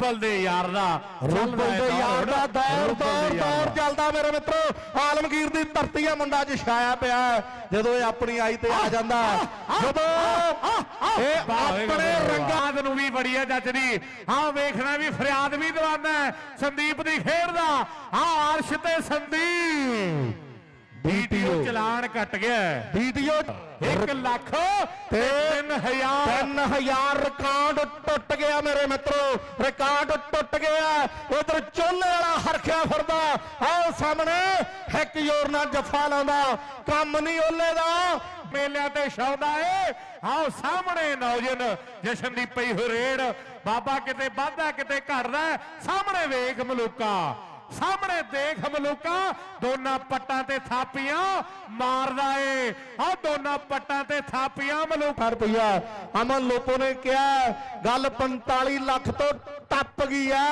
Rouble ਦੇ ਯਾਰ ਦਾ। Rouble ਦੇ ਯਾਰ ਦਾ ਦੌਰ ਦੌਰ ਦੇ ਦੌਰ ਦਾ। ਚੱਲਦਾ ਮੇਰੇ ਮਿੱਤਰੋ। ਆਲਮਗੀਰ ਦੀ ਧਰਤੀ ਆ ਮੁੰਡਾ ਅੱਜ ਛਾਇਆ ਪਿਆ। ਹੈ। ਜਦੋਂ ਇਹ ਆਪਣੀ ਆਈ ਤੇ ਆ ਜਾਂਦਾ ਜਦੋਂ ਇਹ ਆਪਣੇ ਰੰਗਾਂ ਨੂੰ ਵੀ ਬੜੀ ਹੈ ਜੱਜਦੀ ਆਹ ਵੇਖਣਾ ਵੀ ਫਰਿਆਦ ਵੀ ਦਵਾਨਾ ਹੈ। ਸੰਦੀਪ ਦੀ ਖੇਡ ਦਾ। ਆਹ ਅਰਸ਼ ਤੇ ਸੰਦੀਪ। ਵੀਡੀਓ ਕੱਟ ਗਿਆ ਵੀਡੀਓ 1 ਲੱਖ ਤੇ 3000 3000 ਰਿਕਾਰਡ ਟੁੱਟ ਗਿਆ ਮੇਰੇ ਮਿੱਤਰੋ। ਰਿਕਾਰਡ ਟੁੱਟ ਗਿਆ। ਉਧਰ ਚੋਲੇ ਵਾਲਾ ਹਰਖਿਆ ਫਿਰਦਾ। ਆਹ ਸਾਹਮਣੇ ਇੱਕ ਜ਼ੋਰ ਨਾਲ ਜੱਫਾ ਲਾਉਂਦਾ। ਕੰਮ ਨਹੀਂ ਓਲੇ ਦਾ। ਮੇਲਿਆਂ ਤੇ ਛਾਉਂਦਾ ਏ। ਆਓ ਸਾਹਮਣੇ ਨੌਜਨ ਜਸ਼ਨ ਦੀ ਪਈ ਹੋਈ ਰੇਡ। ਬਾਬਾ ਕਿਤੇ ਵਾਧਾ ਕਿਤੇ ਘਟਦਾ। ਸਾਹਮਣੇ ਵੇਖ ਮਲੂਕਾ। ਸਾਹਮਣੇ ਦੇਖ ਮਲੂਕਾ ਦੋਨਾਂ ਪੱਟਾਂ ਤੇ ਥਾਪੀਆਂ ਮਾਰਦਾ ਏ। ਆ ਦੋਨਾਂ ਪੱਟਾਂ ਤੇ ਥਾਪੀਆਂ ਮਲੂਕਾ। ਰੁਪਈਆ ਅਮਨ ਲੋਪੋ ਨੇ ਕਿਹਾ ਗੱਲ 45 ਲੱਖ ਤੋਂ ਟੱਪ ਗਈ ਆ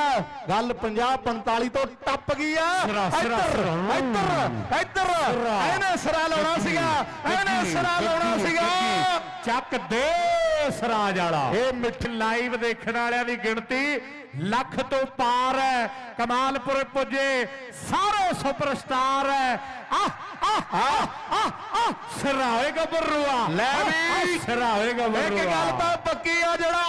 ਗੱਲ 50 45 ਤੋਂ ਟੱਪ ਗਈ ਸਿਰਾ, ਇੱਧਰ। ਇੱਧਰ ਇੱਧਰ। ਇਹਨੇ ਸਿਰਾ ਲਾਉਣਾ ਸੀਗਾ। ਇਹਨੇ ਸਿਰਾ ਲਾਉਣਾ ਸੀਗਾ। ਚੱਕ ਦੇ ਸਰਾਜ ਵਾਲਾ। ਇਹ ਮਿੱਠ ਲਾਈਵ ਦੇਖਣ ਵਾਲਿਆਂ ਦੀ ਗਿਣਤੀ ਲੱਖ ਤੋਂ ਪਾਰ ਹੈ ਕਮਾਲਪੁਰ ਪੁੱਜੇ ਸਾਰੇ ਸੁਪਰਸਟਾਰ ਸਰਾਏ ਗੱਭਰੂਆ ਲੈ ਵੀ। ਸਰਾਏ ਗੱਭਰੂਆ ਇੱਕ ਗੱਲ ਤਾਂ ਪੱਕੀ ਆ ਜਿਹੜਾ